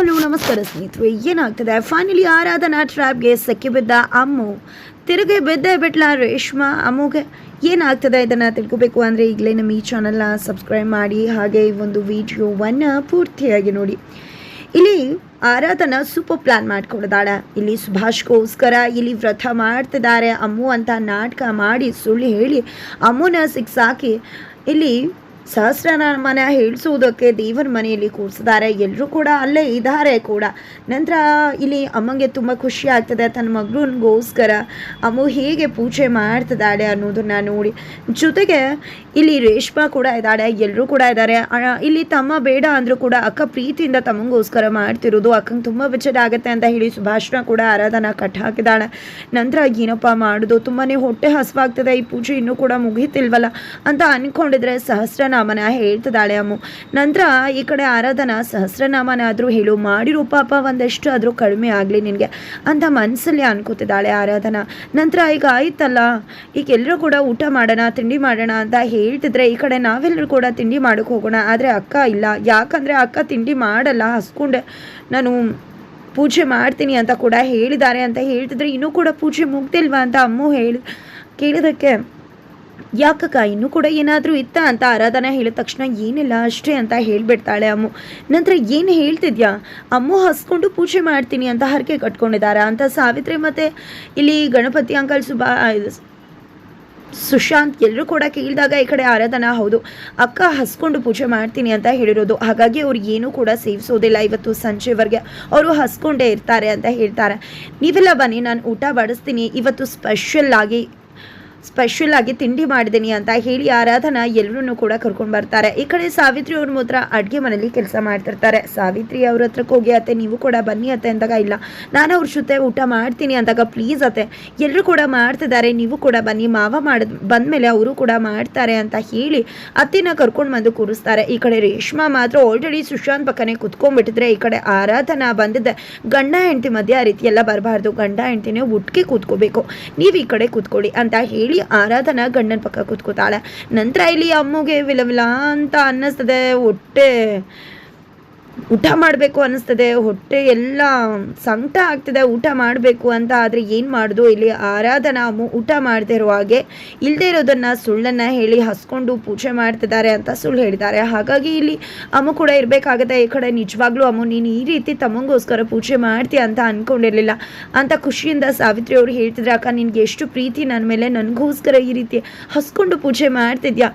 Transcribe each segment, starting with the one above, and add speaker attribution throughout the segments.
Speaker 1: Hello, ನಮಸ್ಕಾರ ಸ್ನೇಹಿತರು. ಏನಾಗ್ತದೆ? ಫೈನಲಿ ಆರಾಧನಾ ಟ್ರ್ಯಾಪ್ಗೆ ಸಕ್ಕಿ ಬಿದ್ದ ಅಮ್ಮು. ತಿರುಗಿ ಬಿದ್ದೇ ಬಿಟ್ಲ ರೇಷ್ಮಾ ಅಮ್ಮುಗೆ. ಏನಾಗ್ತದೆ ಇದನ್ನು ತಿಳ್ಕೊಬೇಕು ಅಂದರೆ ಈಗಲೇ ನಮ್ಮ ಈ ಚಾನಲ್ನ ಸಬ್ಸ್ಕ್ರೈಬ್ ಮಾಡಿ, ಹಾಗೆ ಈ ಒಂದು ವಿಡಿಯೋವನ್ನು ಪೂರ್ತಿಯಾಗಿ ನೋಡಿ. ಇಲ್ಲಿ ಆರಾಧನಾ ಸೂಪರ್ ಪ್ಲಾನ್ ಮಾಡ್ಕೊಂಡಿದ್ದಾಳೆ ಇಲ್ಲಿ ಸುಭಾಷ್ಗೋಸ್ಕರ ಇಲ್ಲಿ ವ್ರತ ಮಾಡ್ತಿದ್ದಾರೆ. ಅಮ್ಮು ಅಂತ ನಾಟಕ ಮಾಡಿ ಸುಳ್ಳು ಹೇಳಿ ಅಮ್ಮನ ಸಿಕ್ಸಾಕಿ ಇಲ್ಲಿ ಸಹಸ್ರನಾಮನ ಹೇಳಿಸುವುದಕ್ಕೆ ದೇವರ ಮನೆಯಲ್ಲಿ ಕೂರಿಸಿದ್ದಾರೆ. ಎಲ್ಲರೂ ಕೂಡ ಅಲ್ಲೇ ಇದ್ದಾರೆ ಕೂಡ. ನಂತರ ಇಲ್ಲಿ ಅಮ್ಮಂಗೆ ತುಂಬ ಖುಷಿ ಆಗ್ತದೆ. ತನ್ನ ಮಗನಿಗೋಸ್ಕರ ಅಮ್ಮ ಹೇಗೆ ಪೂಜೆ ಮಾಡ್ತಿದ್ದಾಳೆ ಅನ್ನೋದನ್ನ ನೋಡಿ. ಜೊತೆಗೆ ಇಲ್ಲಿ ರೇಷ್ಮಾ ಕೂಡ ಇದ್ದಾಳೆ. ಎಲ್ಲರೂ ಕೂಡ ಇದ್ದಾರೆ. ಇಲ್ಲಿ ತಮ್ಮ ಬೇಡ ಅಂದರೂ ಕೂಡ ಅಕ್ಕ ಪ್ರೀತಿಯಿಂದ ತಮ್ಮಗೋಸ್ಕರ ಮಾಡ್ತಿರೋದು. ಅಕ್ಕಂಗೆ ತುಂಬ ಬೆಚ್ಚಡ ಆಗುತ್ತೆ ಅಂತ ಹೇಳಿ ಸುಭಾಷಣ ಕೂಡ ಆರಾಧನಾ ಕಟ್ ಹಾಕಿದ್ದಾಳೆ. ನಂತರ ಏನಪ್ಪ ಮಾಡೋದು? ತುಂಬಾ ಹೊಟ್ಟೆ ಹಸುವಾಗ್ತದೆ. ಈ ಪೂಜೆ ಇನ್ನೂ ಕೂಡ ಮುಗೀತಿಲ್ವಲ್ಲ ಅಂತ ಅನ್ಕೊಂಡಿದ್ರೆ ಸಹಸ್ರನಾಮನ ಹೇಳ್ತಿದ್ದಾಳೆ ಅಮ್ಮು. ನಂತರ ಈ ಕಡೆ ಆರಾಧನಾ ಸಹಸ್ರನಾಮನ ಆದರೂ ಹೇಳು, ಮಾಡಿರೋ ಪಾಪ ಒಂದಷ್ಟು ಆದರೂ ಕಡಿಮೆ ಆಗಲಿ ನಿನಗೆ ಅಂತ ಮನಸ್ಸಲ್ಲಿ ಅನ್ಕೋತಿದ್ದಾಳೆ ಆರಾಧನಾ. ನಂತರ ಈಗ ಆಯ್ತಲ್ಲ ಈಗ ಎಲ್ಲರೂ ಕೂಡ ಊಟ ಮಾಡೋಣ, ತಿಂಡಿ ಮಾಡೋಣ ಅಂತ ಹೇಳ್ತಿದ್ರೆ ಈ ಕಡೆ ನಾವೆಲ್ಲರೂ ಕೂಡ ತಿಂಡಿ ಮಾಡೋಕ್ಕೆ ಹೋಗೋಣ. ಆದರೆ ಅಕ್ಕ ಇಲ್ಲ. ಯಾಕಂದರೆ ಅಕ್ಕ ತಿಂಡಿ ಮಾಡಲ್ಲ, ಹಸ್ಕೊಂಡೆ ನಾನು ಪೂಜೆ ಮಾಡ್ತೀನಿ ಅಂತ ಕೂಡ ಹೇಳಿದ್ದಾರೆ ಅಂತ ಹೇಳ್ತಿದ್ರೆ ಇನ್ನೂ ಕೂಡ ಪೂಜೆ ಮುಗ್ದಿಲ್ವಾ ಅಂತ ಅಮ್ಮು ಹೇಳಿ ಕೇಳಿದಕ್ಕೆ ಯಾಕಕ್ಕ ಇನ್ನೂ ಕೂಡ ಏನಾದರೂ ಇತ್ತ ಅಂತ ಆರಾಧನಾ ಹೇಳಿದ ತಕ್ಷಣ ಏನಿಲ್ಲ, ಅಷ್ಟೇ ಅಂತ ಹೇಳಿಬಿಡ್ತಾಳೆ ಅಮ್ಮು. ನಂತರ ಏನು ಹೇಳ್ತಿದ್ಯಾ? ಅಮ್ಮು ಹಸ್ಕೊಂಡು ಪೂಜೆ ಮಾಡ್ತೀನಿ ಅಂತ ಹರಕೆ ಕಟ್ಕೊಂಡಿದ್ದಾರಾ ಅಂತ ಸಾವಿತ್ರಿ ಮತ್ತು ಇಲ್ಲಿ ಗಣಪತಿ ಅಂಕಲ್ ಸುಬಾ ಸುಶಾಂತ್ ಎಲ್ಲರೂ ಕೂಡ ಕೇಳಿದಾಗ ಈ ಕಡೆ ಆರಾಧನಾ, ಹೌದು, ಅಕ್ಕ ಹಸ್ಕೊಂಡು ಪೂಜೆ ಮಾಡ್ತೀನಿ ಅಂತ ಹೇಳಿರೋದು. ಹಾಗಾಗಿ ಅವ್ರು ಏನೂ ಕೂಡ ಸೇವಿಸೋದಿಲ್ಲ ಇವತ್ತು ಸಂಜೆವರೆಗೆ. ಅವರು ಹಸ್ಕೊಂಡೇ ಇರ್ತಾರೆ ಅಂತ ಹೇಳ್ತಾರೆ. ನೀವೆಲ್ಲ ಬನ್ನಿ, ನಾನು ಊಟ ಬಡಿಸ್ತೀನಿ. ಇವತ್ತು ಸ್ಪೆಷಲ್ ಆಗಿ ಸ್ಪೆಷಲ್ ಆಗಿ ತಿಂಡಿ ಮಾಡಿದ್ದೀನಿ ಅಂತ ಹೇಳಿ ಆರಾಧನಾ ಎಲ್ಲರೂ ಕೂಡ ಕರ್ಕೊಂಡು ಬರ್ತಾರೆ. ಈ ಕಡೆ ಸಾವಿತ್ರಿ ಅವ್ರ ಮಾತ್ರ ಅಡುಗೆ ಮನೇಲಿ ಕೆಲಸ ಮಾಡ್ತಿರ್ತಾರೆ. ಸಾವಿತ್ರಿ ಅವ್ರ ಹತ್ರಕ್ಕೆ ಹೋಗಿ, ಅತ್ತೆ, ನೀವು ಕೂಡ ಬನ್ನಿ ಅತ್ತೆ, ಅಂದಾಗ, ಇಲ್ಲ, ನಾನು ಅವ್ರ ಜೊತೆ ಊಟ ಮಾಡ್ತೀನಿ, ಅಂದಾಗ, ಪ್ಲೀಸ್ ಅತ್ತೆ ಎಲ್ಲರೂ ಕೂಡ ಮಾಡ್ತಿದ್ದಾರೆ, ನೀವು ಕೂಡ ಬನ್ನಿ, ಮಾವ ಮಾಡಿದ್, ಬಂದಮೇಲೆ ಅವರು ಕೂಡ ಮಾಡ್ತಾರೆ, ಅಂತ ಹೇಳಿ ಅತ್ತೆನ ಕರ್ಕೊಂಡು ಬಂದು ಕೂರಿಸ್ತಾರೆ. ಈ ಕಡೆ ರೇಷ್ಮಾ ಮಾತ್ರ ಆಲ್ರೆಡಿ ಸುಶಾಂತ್ ಪಕ್ಕನೆ ಕುತ್ಕೊಂಡ್ಬಿಟ್ಟಿದ್ರೆ, ಈ ಕಡೆ ಆರಾಧನಾ ಬಂದಿದ್ದೆ ಗಂಡ, ಹೆಂಡತಿ ಮಧ್ಯ ಆ ರೀತಿ ಎಲ್ಲ ಬರಬಾರ್ದು. ಗಂಡ, ಹೆಂಡತಿನೇ ಒಟ್ಟಿಗೆ ಕೂತ್ಕೋಬೇಕು. ನೀವು ಈ ಕಡೆ ಕೂತ್ಕೊಳ್ಳಿ ಅಂತ ಹೇಳಿ ಆರಾಧನಾ ಗಂಡನ ಪಕ್ಕ ಕೂತ್ಕೋತಾಳೆ. ನಂತರ ಇಲ್ಲಿ ಅಮ್ಮಗೆ ವಿಲ ವಿಲ ಅಂತ ಅನ್ನಿಸ್ತದೆ ಹೊಟ್ಟೆ. ಊಟ ಮಾಡಬೇಕು ಅನ್ನಿಸ್ತದೆ. ಹೊಟ್ಟೆ ಎಲ್ಲ ಸಂಕಟ ಆಗ್ತದೆ. ಊಟ ಮಾಡಬೇಕು ಅಂತ ಆದರೆ ಏನು ಮಾಡೋದು? ಇಲ್ಲಿ ಆರಾಧನಾ ಊಟ ಮಾಡದೇ ಇರೋ ಹಾಗೆ ಇಲ್ಲದೆ ಇರೋದನ್ನು ಸುಳ್ಳನ್ನು ಹೇಳಿ ಹಸ್ಕೊಂಡು ಪೂಜೆ ಮಾಡ್ತಿದ್ದಾರೆ ಅಂತ ಸುಳ್ಳು ಹೇಳಿದ್ದಾರೆ. ಹಾಗಾಗಿ ಇಲ್ಲಿ ಅಮ್ಮ ಕೂಡ ಇರಬೇಕಾಗತ್ತೆ. ಈ ಕಡೆ ನಿಜವಾಗ್ಲೂ ಅಮ್ಮ ನೀನು ಈ ರೀತಿ ತಮ್ಮಂಗೋಸ್ಕರ ಪೂಜೆ ಮಾಡ್ತೀಯ ಅಂತ ಅಂದ್ಕೊಂಡಿರಲಿಲ್ಲ ಅಂತ ಖುಷಿಯಿಂದ ಸಾವಿತ್ರಿ ಅವರು ಹೇಳ್ತಿದ್ರೆ, ಅಕ್ಕ, ನಿನಗೆ ಎಷ್ಟು ಪ್ರೀತಿ ನನ್ನ ಮೇಲೆ. ನನಗೋಸ್ಕರ ಈ ರೀತಿ ಹಸ್ಕೊಂಡು ಪೂಜೆ ಮಾಡ್ತಿದ್ಯಾ?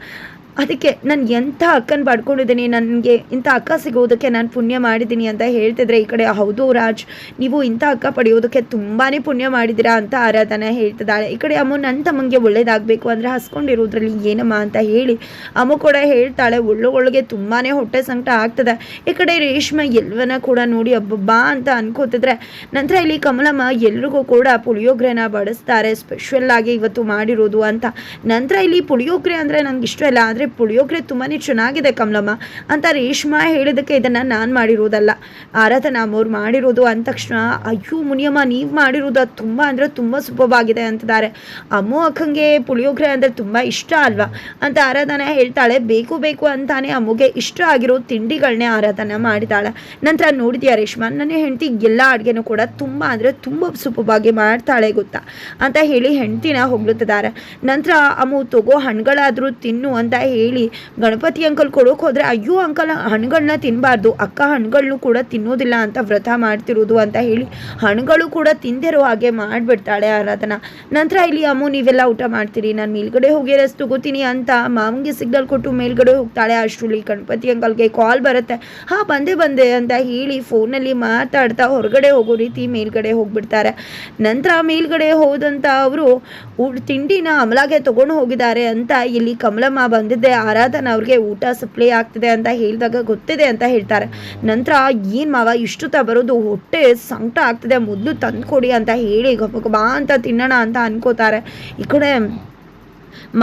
Speaker 1: ಅದಕ್ಕೆ ನಾನು ಎಂಥ ಅಕ್ಕನ ಪಡ್ಕೊಂಡಿದ್ದೀನಿ, ನನಗೆ ಇಂಥ ಅಕ್ಕ ಸಿಗೋದಕ್ಕೆ ನಾನು ಪುಣ್ಯ ಮಾಡಿದ್ದೀನಿ ಅಂತ ಹೇಳ್ತಿದ್ರೆ ಈ ಕಡೆ, ಹೌದು ರಾಜ್, ನೀವು ಇಂಥ ಅಕ್ಕ ಪಡೆಯೋದಕ್ಕೆ ತುಂಬಾ ಪುಣ್ಯ ಮಾಡಿದ್ದೀರಾ ಅಂತ ಆರಾಧನೆ ಹೇಳ್ತಿದ್ದಾಳೆ. ಈ ಕಡೆ ಅಮ್ಮ ನನ್ನ ತಮ್ಮಂಗೆ ಒಳ್ಳೇದಾಗಬೇಕು ಅಂದರೆ ಹಸ್ಕೊಂಡಿರೋದ್ರಲ್ಲಿ ಏನಮ್ಮ ಅಂತ ಹೇಳಿ ಅಮ್ಮ ಕೂಡ ಹೇಳ್ತಾಳೆ. ಒಳ್ಳೆ ಒಳಗೆ ತುಂಬಾ ಹೊಟ್ಟೆ ಸಂಕಟ ಆಗ್ತದೆ. ಈ ಕಡೆ ರೇಷ್ಮೆ ಎಲ್ವನ ಕೂಡ ನೋಡಿ, ಅಬ್ಬಬ್ಬಾ ಅಂತ ಅನ್ಕೋತಿದ್ರೆ, ನಂತರ ಇಲ್ಲಿ ಕಮಲಮ್ಮ ಎಲ್ರಿಗೂ ಕೂಡ ಪುಳಿಯೋಗ್ರೆನ ಬಡಿಸ್ತಾರೆ. ಸ್ಪೆಷಲ್ ಆಗಿ ಇವತ್ತು ಮಾಡಿರೋದು ಅಂತ. ನಂತರ ಇಲ್ಲಿ ಪುಳಿಯೋಗ್ರೆ ಅಂದರೆ ನಂಗೆ ಇಷ್ಟ ಇಲ್ಲ. ಆದರೆ ಪುಳಿಯೋಗ್ರೆ ತುಂಬಾ ಚೆನ್ನಾಗಿದೆ ಕಮಲಮ್ಮ ಅಂತ ರೇಷ್ಮಾ ಹೇಳಿದಕ್ಕೆ ಇದನ್ನು ನಾನು ಮಾಡಿರೋದಲ್ಲ. ಆರಾಧನಾ ಅವ್ರು ಮಾಡಿರೋದು ಅಂದ ತಕ್ಷಣ, ಅಯ್ಯೋ ಮುನಿಯಮ್ಮ, ನೀವು ಮಾಡಿರೋದು ಅದು ತುಂಬ ಅಂದರೆ ತುಂಬ ಸುಲಭವಾಗಿದೆ ಅಂತಿದ್ದಾರೆ. ಅಮ್ಮು ಅಕ್ಕಂಗೆ ಪುಳಿಯೋಗರೆ ಅಂದರೆ ತುಂಬ ಇಷ್ಟ ಅಲ್ವಾ? ಅಂತ ಆರಾಧನಾ ಹೇಳ್ತಾಳೆ, ಬೇಕು ಬೇಕು ಅಂತಾನೆ ಅಮ್ಮಗೆ ಇಷ್ಟ ಆಗಿರೋ ತಿಂಡಿಗಳನ್ನೇ ಆರಾಧನಾ ಮಾಡಿದಾಳೆ. ನಂತರ ನೋಡಿದ್ಯಾ ರೇಷ್ಮಾ? ನನ್ನ ಹೆಂಡತಿ ಎಲ್ಲ ಅಡುಗೆನೂ ಕೂಡ ತುಂಬ ಅಂದರೆ ತುಂಬ ಸುಲಭವಾಗಿ ಮಾಡ್ತಾಳೆ ಗೊತ್ತಾ? ಅಂತ ಹೇಳಿ ಹೆಂಡ್ತಿನ ಹೊಗಳುತ್ತಿದ್ದಾರೆ. ನಂತರ, ಅಮ್ಮು, ತಗೋ ಹಣ್ಣುಗಳಾದರೂ ತಿನ್ನು ಅಂತ ಗಣಪತಿ ಅಂಕಲ್ ಕೊಡೋಕೆ ಹೋದರೆ ಅಯ್ಯೋ ಅಂಕಲ್ ಹಣ್ಣುಗಳನ್ನ ತಿನ್ನಬಾರ್ದು ಅಕ್ಕ ಹಣ್ಣುಗಳನ್ನು ಕೂಡ ತಿನ್ನೋದಿಲ್ಲ ಅಂತ ವ್ರತ ಮಾಡ್ತಿರೋದು ಅಂತ ಹೇಳಿ, ಹಣ್ಣುಗಳು ಕೂಡ ತಿಂದಿರೋ ಹಾಗೆ ಮಾಡಿಬಿಡ್ತಾಳೆ ಆರಾಧನಾ. ನಂತರ ಇಲ್ಲಿ, ಅಮ್ಮು, ನೀವೆಲ್ಲ ಊಟ ಮಾಡ್ತೀರಿ. ನಾನು ಮೇಲ್ಗಡೆ ಹೋಗಿ ರಸ್ ತಗೋತೀನಿ ಅಂತ ಮಾವಂಗೆ ಸಿಗ್ನಲ್ ಕೊಟ್ಟು ಮೇಲ್ಗಡೆ ಹೋಗ್ತಾಳೆ ಅಷ್ಟರಲ್ಲಿ ಗಣಪತಿ ಅಂಕಲ್ಗೆ ಕಾಲ್ ಬರುತ್ತೆ. ಹಾ, ಬಂದೆ ಬಂದೆ ಅಂತ ಹೇಳಿ ಫೋನಲ್ಲಿ ಮಾತಾಡ್ತಾ ಹೊರಗಡೆ ಹೋಗೋ ರೀತಿ ಮೇಲ್ಗಡೆ ಹೋಗ್ಬಿಡ್ತಾರೆ. ನಂತರ ಮೇಲ್ಗಡೆ ಹೋದಂಥ ಅವರು ತಿಂಡಿನ ಅಮಲಾಗೆ ತಗೊಂಡು ಹೋಗಿದ್ದಾರೆ ಅಂತ ಇಲ್ಲಿ ಕಮಲಮ್ಮ ಬಂದಿದ್ದೆ ಆರಾಧನಾ ಅವ್ರಿಗೆ ಊಟ ಸಪ್ಲೈ ಆಗ್ತಿದೆ ಅಂತ ಹೇಳಿದಾಗ ಗೊತ್ತಿದೆ ಅಂತ ಹೇಳ್ತಾರೆ. ನಂತರ ಏನು ಮಾವ ಇಷ್ಟು ತ ಬರೋದು ಹೊಟ್ಟೆ ಸಂಕಟ ಆಗ್ತಿದೆ. ಮೊದಲು ತಂದು ಕೊಡಿ ಅಂತ ಹೇಳಿ ಗಬ ಗಬಾ ಅಂತ ತಿನ್ನೋಣ ಅಂತ ಅನ್ಕೋತಾರೆ. ಈ ಕಡೆ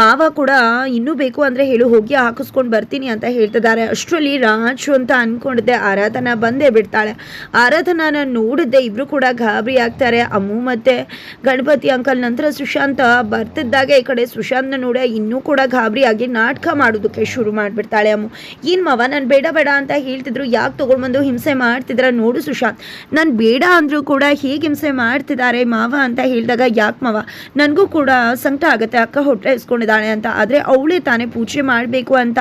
Speaker 1: ಮಾವ ಕೂಡ ಇನ್ನೂ ಬೇಕು ಅಂದರೆ ಹೇಳು, ಹೋಗಿ ಹಾಕಿಸ್ಕೊಂಡು ಬರ್ತೀನಿ ಅಂತ ಹೇಳ್ತಿದ್ದಾರೆ. ಅಷ್ಟರಲ್ಲಿ ರಾಜು ಅಂತ ಅಂದ್ಕೊಂಡಿದ್ದೆ ಆರಾಧನಾ ಬಂದೇ ಬಿಡ್ತಾಳೆ. ಆರಾಧನಾನ ನೋಡಿದ್ದೆ. ಇಬ್ಬರು ಕೂಡ ಗಾಬರಿ ಆಗ್ತಾರೆ. ಅಮ್ಮು ಮತ್ತು ಗಣಪತಿ ಅಂಕಲ್, ನಂತರ ಸುಶಾಂತ ಬರ್ತಿದ್ದಾಗೆ. ಈ ಕಡೆ ಸುಶಾಂತ್ನ ನೋಡಿ ಇನ್ನೂ ಕೂಡ ಗಾಬರಿ ಆಗಿ ನಾಟಕ ಮಾಡೋದಕ್ಕೆ ಶುರು ಮಾಡಿಬಿಡ್ತಾಳೆ ಅಮ್ಮು. ಏನು ಮಾವ, ನಾನು ಬೇಡ ಬೇಡ ಅಂತ ಹೇಳ್ತಿದ್ರು. ಯಾಕೆ ತೊಗೊಂಡ್ಬಂದು ಹಿಂಸೆ ಮಾಡ್ತಿದ್ರ ನೋಡು ಸುಶಾಂತ್. ನಾನು ಬೇಡ ಅಂದರೂ ಕೂಡ ಹೇಗೆ ಹಿಂಸೆ ಮಾಡ್ತಿದ್ದಾರೆ ಮಾವ ಅಂತ ಹೇಳಿದಾಗ, ಯಾಕೆ ಮಾವ? ನನಗೂ ಕೂಡ ಸಂಕಟ ಆಗುತ್ತೆ. ಅಕ್ಕ ಹೊಟ್ಟೆ ಹಸ್ಕೊಂಡಿದ್ದಾಳೆ ಅಂತ. ಆದರೆ ಅವಳೇ ತಾನೇ ಪೂಜೆ ಮಾಡಬೇಕು ಅಂತ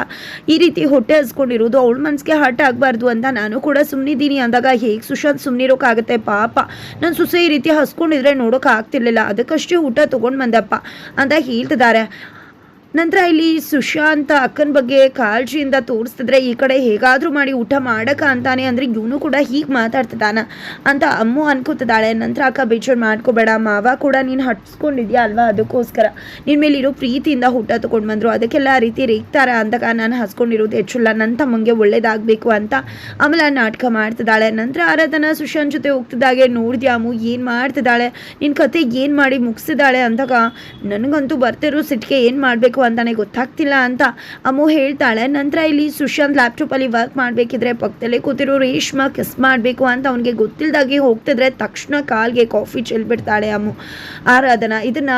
Speaker 1: ಈ ರೀತಿ ಹೊಟ್ಟೆ ಹಸ್ಕೊಂಡಿರೋದು, ಅವಳ ಮನಸ್ಸಿಗೆ ಹರ್ಟ್ ಆಗಬಾರ್ದು ಅಂತ ನಾನು ಕೂಡ ಸುಮ್ಮನಿದ್ದೀನಿ ಅಂದಾಗ ಹೇಗೆ ಸುಶಾಂತ್ ಸುಮ್ಮನಿರೋಕ್ಕಾಗತ್ತೆ ಪಾಪ. ನಾನು ಸುಸೆ ಈ ರೀತಿ ಹಸ್ಕೊಂಡಿದ್ರೆ ನೋಡೋಕೆ ಆಗ್ತಿರ್ಲಿಲ್ಲ ಅದಕ್ಕಷ್ಟೇ ಊಟ ತೊಗೊಂಡು ಬಂದಪ್ಪ ಅಂತ ಹೇಳ್ತಿದ್ದಾರೆ. ನಂತರ ಇಲ್ಲಿ ಸುಶಾಂತ ಅಕ್ಕನ ಬಗ್ಗೆ ಕಾಳಜಿಯಿಂದ ತೋರಿಸ್ತಿದ್ರೆ ಈ ಕಡೆ ಹೇಗಾದರೂ ಮಾಡಿ ಊಟ ಮಾಡಕ ಅಂತಾನೆ ಅಂದರೆ ಇವನು ಕೂಡ ಹೀಗೆ ಮಾತಾಡ್ತಿದ್ದಾನ ಅಂತ ಅಮ್ಮು ಅನ್ಕೋತಿದ್ದಾಳೆ. ನಂತರ ಅಕ್ಕ ಬೇಜಾರು ಮಾಡ್ಕೋಬೇಡ, ಮಾವ ಕೂಡ ನೀನು ಹಟ್ಸ್ಕೊಂಡಿದ್ಯಾ ಅಲ್ವಾ ಅದಕ್ಕೋಸ್ಕರ? ನಿನ್ನ ಮೇಲೆ ಇರೋ ಪ್ರೀತಿಯಿಂದ ಊಟ ತೊಗೊಂಡು ಬಂದರು, ಅದಕ್ಕೆಲ್ಲ ರೀತಿ ರೇಗ್ತಾರೆ ಅಂದಾಗ ನಾನು ಹಸ್ಕೊಂಡಿರೋದು ಹೆಚ್ಚಿಲ್ಲ ನನ್ನ ತಮ್ಮಂಗೆ ಒಳ್ಳೇದಾಗಬೇಕು ಅಂತ ಆಮೇಲೆ ನಾಟಕ ಮಾಡ್ತಿದ್ದಾಳೆ. ನಂತರ ಆರಾಧನ ಸುಶಾಂತ್ ಜೊತೆ ಹೋಗ್ತಿದ್ದಾಗೆ, ನೋಡಿದ್ಯಾ ಅಮ್ಮು, ಏನು ಮಾಡ್ತಿದ್ದಾಳೆ? ನಿನ್ನ ಕತೆ ಏನು ಮಾಡಿ ಮುಗಿಸಿದಾಳೆ ಅಂದಾಗ ನನಗಂತೂ ಬರ್ತಿರೋ ಸಿಟ್ಟಿಗೆ ಏನು ಮಾಡಬೇಕು ಅಂತಾನೆ ಗೊತ್ತಾಗ್ತಿಲ್ಲ ಅಂತ ಅಮ್ಮು ಹೇಳ್ತಾಳೆ. ನಂತರ ಇಲ್ಲಿ ಸುಶಾಂತ್ ಲ್ಯಾಪ್ಟಾಪಲ್ಲಿ ವರ್ಕ್ ಮಾಡಬೇಕಿದ್ರೆ ಪಕ್ಕದಲ್ಲೇ ಕೂತಿರೋ ರೇಷ್ಮಾ ಕಿಸ್ ಮಾಡಬೇಕು ಅಂತ ಅವನಿಗೆ ಗೊತ್ತಿಲ್ಲದಾಗಿ ಹೋಗ್ತಿದ್ರೆ ತಕ್ಷಣ ಕಾಲ್ಗೆ ಕಾಫಿ ಚೆಲ್ಬಿಡ್ತಾಳೆ ಅಮ್ಮು ಆರಾಧನಾ, ಇದನ್ನ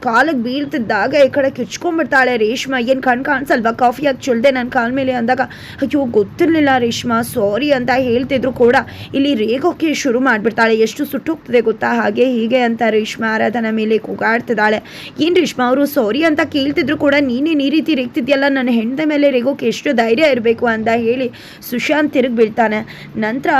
Speaker 1: ಕಾಲಿಗೆ ಬೀಳ್ತಿದ್ದಾಗ ಈ ಕಡೆ ಕಿಚ್ಕೊಂಡ್ಬಿಡ್ತಾಳೆ ರೇಷ್ಮಾ. ಏನು ಕಣ್ ಕಾಣಿಸಲ್ವಾ? ಕಾಫಿ ಹಾಕಿ ಚೆಲ್ದೆ ನನ್ನ ಕಾಲ ಮೇಲೆ ಅಂದಾಗ, ಅಯ್ಯೋ, ಗೊತ್ತಿರಲಿಲ್ಲ ರೇಷ್ಮಾ ಸಾರಿ ಅಂತ ಹೇಳ್ತಿದ್ರು ಕೂಡ ಇಲ್ಲಿ ರೇಗೋಕೆ ಶುರು ಮಾಡಿಬಿಡ್ತಾಳೆ. ಎಷ್ಟು ಸುಟ್ಟೋಗ್ತದೆ ಗೊತ್ತಾ? ಹಾಗೆ ಹೀಗೆ ಅಂತ ರೇಷ್ಮಾ ಆರಾಧನಾ ಮೇಲೆ ಕೂಗಾಡ್ತಿದ್ದಾಳೆ. ಏನು ರೇಷ್ಮಾ, ಅವರು ಸಾರಿ ಅಂತ ಕೇಳ್ತಿದ್ರು ಕೂಡ, ನೀನೇನು ಈ ರೀತಿ ರೇಗ್ತಿದ್ಯಲ್ಲ, ನನ್ನ ಹೆಂಡದ ಮೇಲೆ ರೇಗೋಕೆ ಎಷ್ಟು ಧೈರ್ಯ ಇರಬೇಕು ಅಂತ ಹೇಳಿ ಸುಶಾಂತ್ ತಿರುಗಿ ಬೀಳ್ತಾನೆ ನಂತರ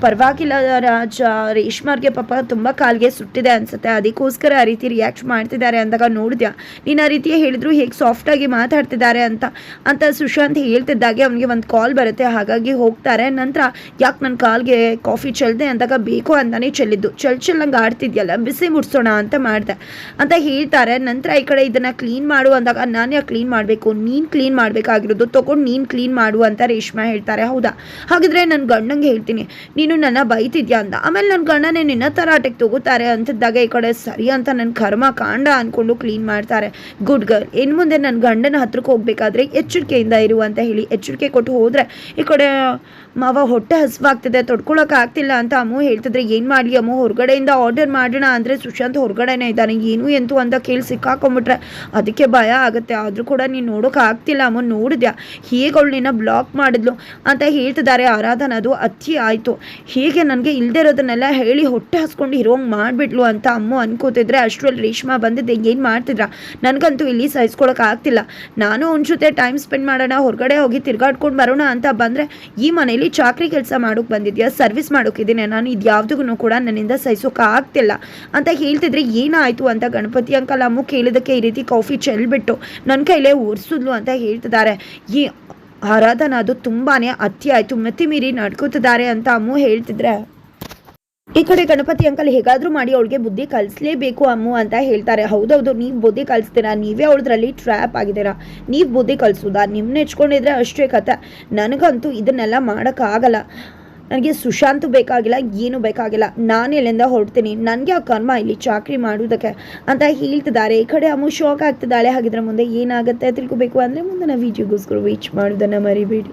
Speaker 1: ಪರವಾಗಿಲ್ಲ, ರಾಜ. ರೇಷ್ಮಾರ್ಗೆ ಪಾಪ ತುಂಬ ಕಾಲ್ಗೆ ಸುಟ್ಟಿದೆ ಅನ್ಸುತ್ತೆ. ಅದಕ್ಕೋಸ್ಕರ ಆ ರೀತಿ ರಿಯಾಕ್ಟ್ ಮಾಡ್ತಿದ್ದಾರೆ ಅಂದಾಗ ನೋಡಿದ್ಯಾ? ನೀನು ಆ ರೀತಿ ಹೇಳಿದ್ರು ಹೇಗೆ ಸಾಫ್ಟಾಗಿ ಮಾತಾಡ್ತಿದ್ದಾರೆ ಅಂತ? ಅಂತ ಸುಶಾಂತ್ ಹೇಳ್ತಿದ್ದಾಗೆ ಅವನಿಗೆ ಒಂದು ಕಾಲ್ ಬರುತ್ತೆ. ಹಾಗಾಗಿ ಹೋಗ್ತಾರೆ. ನಂತರ ಯಾಕೆ ನನ್ನ ಕಾಲ್ಗೆ ಕಾಫಿ ಚೆಲ್ದೆ ಅಂದಾಗ ಬೇಕು ಅಂತಾನೆ ಚೆಲ್ಲಿದ್ದು. ಚೆಲ್ ಚೆಲ್ಲಂಗೆ ಆಡ್ತಿದ್ಯಲ್ಲ, ಬಿಸಿ ಮುಡ್ಸೋಣ ಅಂತ ಮಾಡಿದೆ. ಅಂತ ಹೇಳ್ತಾರೆ. ನಂತರ ಈ ಕಡೆ ಇದನ್ನು ಕ್ಲೀನ್ ಮಾಡು ಅಂದಾಗ, ನಾನು ಯಾಕೆ ಕ್ಲೀನ್ ಮಾಡಬೇಕು? ನೀನು ಕ್ಲೀನ್ ಮಾಡಬೇಕಾಗಿರೋದು. ತೊಗೊಂಡು ನೀನು ಕ್ಲೀನ್ ಮಾಡು ಅಂತ ರೇಷ್ಮಾ ಹೇಳ್ತಾರೆ. ಹೌದಾ? ಹಾಗಿದ್ರೆ ನನ್ನ ಗಂಡಂಗೆ ಹೇಳ್ತೀನಿ. ನೀನು ನನ್ನ ಬೈತಿದ್ಯಾ ಅಂತ ಆಮೇಲೆ ನನ್ನ ಗಂಡನೇ ನಿನ್ನ ತರಾಟೆಗೆ ತಗೋತಾರೆ ಅಂತಿದ್ದಾಗ, ಈ ಕಡೆ ಸರಿ ಅಂತ ನನ್ನ ಕರ್ಮ ಕಾಂಡ ಅಂದ್ಕೊಂಡು ಕ್ಲೀನ್ ಮಾಡ್ತಾರೆ. ಗುಡ್ ಗರ್ಲ್ ಇನ್ನು ಮುಂದೆ ನನ್ನ ಗಂಡನ ಹತ್ರಕ್ಕೆ ಹೋಗ್ಬೇಕಾದ್ರೆ ಎಚ್ಚರಿಕೆಯಿಂದ ಇರು ಅಂತ ಹೇಳಿ ಎಚ್ಚರಿಕೆ ಕೊಟ್ಟು ಹೋದರೆ, ಈ ಕಡೆ ಮಾವ ಹೊಟ್ಟೆ ಹಸುವಾಗ್ತಿದೆ ಆಗ್ತಿಲ್ಲ ಅಂತ ಅಮ್ಮು ಹೇಳ್ತಿದ್ರೆ, ಏನು ಮಾಡಲಿ ಅಮ್ಮು? ಹೊರಗಡೆಯಿಂದ ಆರ್ಡರ್ ಮಾಡೋಣ ಅಂದರೆ ಸುಶಾಂತ್ ಹೊರಗಡೆನೇ ಇದ್ದಾನೆ. ಏನು ಎಂತು ಅಂತ ಕೇಳಿ ಸಿಕ್ಕಾಕೊಂಬಿಟ್ರೆ ಅದಕ್ಕೆ ಭಯ ಆಗುತ್ತೆ. ಆದರೂ ಕೂಡ ನೀನು ನೋಡೋಕೆ ಆಗ್ತಿಲ್ಲ. ಅಮ್ಮ ನೋಡಿದ್ಯಾ? ಹೇಗೆ ಅವಳು ನಿನ್ನ ಬ್ಲಾಕ್ ಮಾಡಿದ್ಲು? ಅಂತ ಹೇಳ್ತಿದ್ದಾರೆ ಆರಾಧನದು ಅತಿ ಆಯಿತು. ಹೀಗೆ ನನಗೆ ಇಲ್ಲದೆ ಇರೋದನ್ನೆಲ್ಲ ಹೇಳಿ ಹೊಟ್ಟೆ ಹಸ್ಕೊಂಡು ಇರೋಂಗೆ ಮಾಡಿಬಿಟ್ಲು ಅಂತ ಅಮ್ಮ ಅನ್ಕೋತಿದ್ರೆ ಅಷ್ಟರಲ್ಲಿ ರೇಷ್ಮಾ ಬಂದಿದ್ದೆ. ಏನು ಮಾಡ್ತಿದ್ರ? ನನಗಂತೂ ಇಲ್ಲಿ ಸಹಿಸ್ಕೊಳಕ್ಕೆ ಆಗ್ತಿಲ್ಲ. ನಾನು ಅವ್ನ ಜೊತೆ ಟೈಮ್ ಸ್ಪೆಂಡ್ ಮಾಡೋಣ, ಹೊರಗಡೆ ಹೋಗಿ ತಿರ್ಗಾಡ್ಕೊಂಡು ಬರೋಣ ಅಂತ ಬಂದರೆ, ಈ ಮನೇಲಿ ಚಾಕ್ರಿ ಕೆಲಸ ಮಾಡೋಕೆ ಬಂದಿದ್ಯಾ? ಸರ್ವಿಸ್ ಮಾಡೋಕ್ಕಿದ್ದೀನಿ ನಾನು ಇದು ಕೂಡ ನನ್ನಿಂದ ಸಹಿಸೋಕೆ ಆಗ್ತಿಲ್ಲ. ಅಂತ ಹೇಳ್ತಿದ್ರೆ ಏನಾಯಿತು ಅಂತ ಗಣಪತಿ ಅಂಕಲ್ ಅಮ್ಮ ಕೇಳಿದಕ್ಕೆ ಈ ರೀತಿ ಕಾಫಿ ಚೆಲ್ಬಿಟ್ಟು ನನ್ನ ಕೈಲೇ ಒರೆಸಿದ್ಲು ಅಂತ ಹೇಳ್ತಿದ್ದಾರೆ. ಈ ಆರಾಧನಾ ಅದು ತುಂಬಾನೇ ಅತಿ ಆಯ್ತು, ಮಿತಿ ಮೀರಿ ನಡ್ಕೋತಿದ್ದಾರೆ ಅಂತ ಅಮ್ಮು ಹೇಳ್ತಿದ್ರೆ. ಈ ಕಡೆ ಗಣಪತಿ ಅಂಕಲ್ ಹೇಗಾದ್ರೂ ಮಾಡಿ ಅವಳಿಗೆ ಬುದ್ಧಿ ಕಲಿಸ್ಲೇಬೇಕು ಅಮ್ಮು ಅಂತ ಹೇಳ್ತಾರೆ. ಹೌದೌದು, ನೀವು ಬುದ್ಧಿ ಕಲಿಸ್ತೀರಾ? ನೀವೇ ಅವಳದ್ರಲ್ಲಿ ಟ್ರ್ಯಾಪ್ ಆಗಿದ್ದೀರಾ? ನೀವು ಬುದ್ಧಿ ಕಲಿಸೋದಾ? ನಿಮ್ಮನ್ನ ನೆಚ್ಕೊಂಡಿದ್ರೆ ಅಷ್ಟೇ ಕಥೆ ನನಗಂತೂ ಇದನ್ನೆಲ್ಲ ಮಾಡೋಕ್ಕಾಗಲ್ಲ. ನನಗೆ ಸುಶಾಂತ್ ಬೇಕಾಗಿಲ್ಲ, ಏನು ಬೇಕಾಗಿಲ್ಲ. ನಾನು ಎಲ್ಲಿಂದ ಹೊರಡ್ತೀನಿ. ನನಗೆ ಆ ಕರ್ಮ ಇಲ್ಲಿ ಚಾಕ್ರಿ ಮಾಡೋದಕ್ಕೆ ಅಂತ ಹೇಳ್ತಿದ್ದಾರೆ. ಈ ಕಡೆ ಅಮ್ಮ ಶಾಕ್ ಆಗ್ತಿದ್ದಾಳೆ. ಹಾಗಿದ್ರೆ ಮುಂದೆ ಏನಾಗುತ್ತೆ ತಿಳ್ಕೊಬೇಕು ಅಂದರೆ ಮುಂದಿನ ವೀಡಿಯೋಗೋಸ್ಕರ ವೀಚ್ ಮಾಡೋದನ್ನು ಮರಿಬೇಡಿ.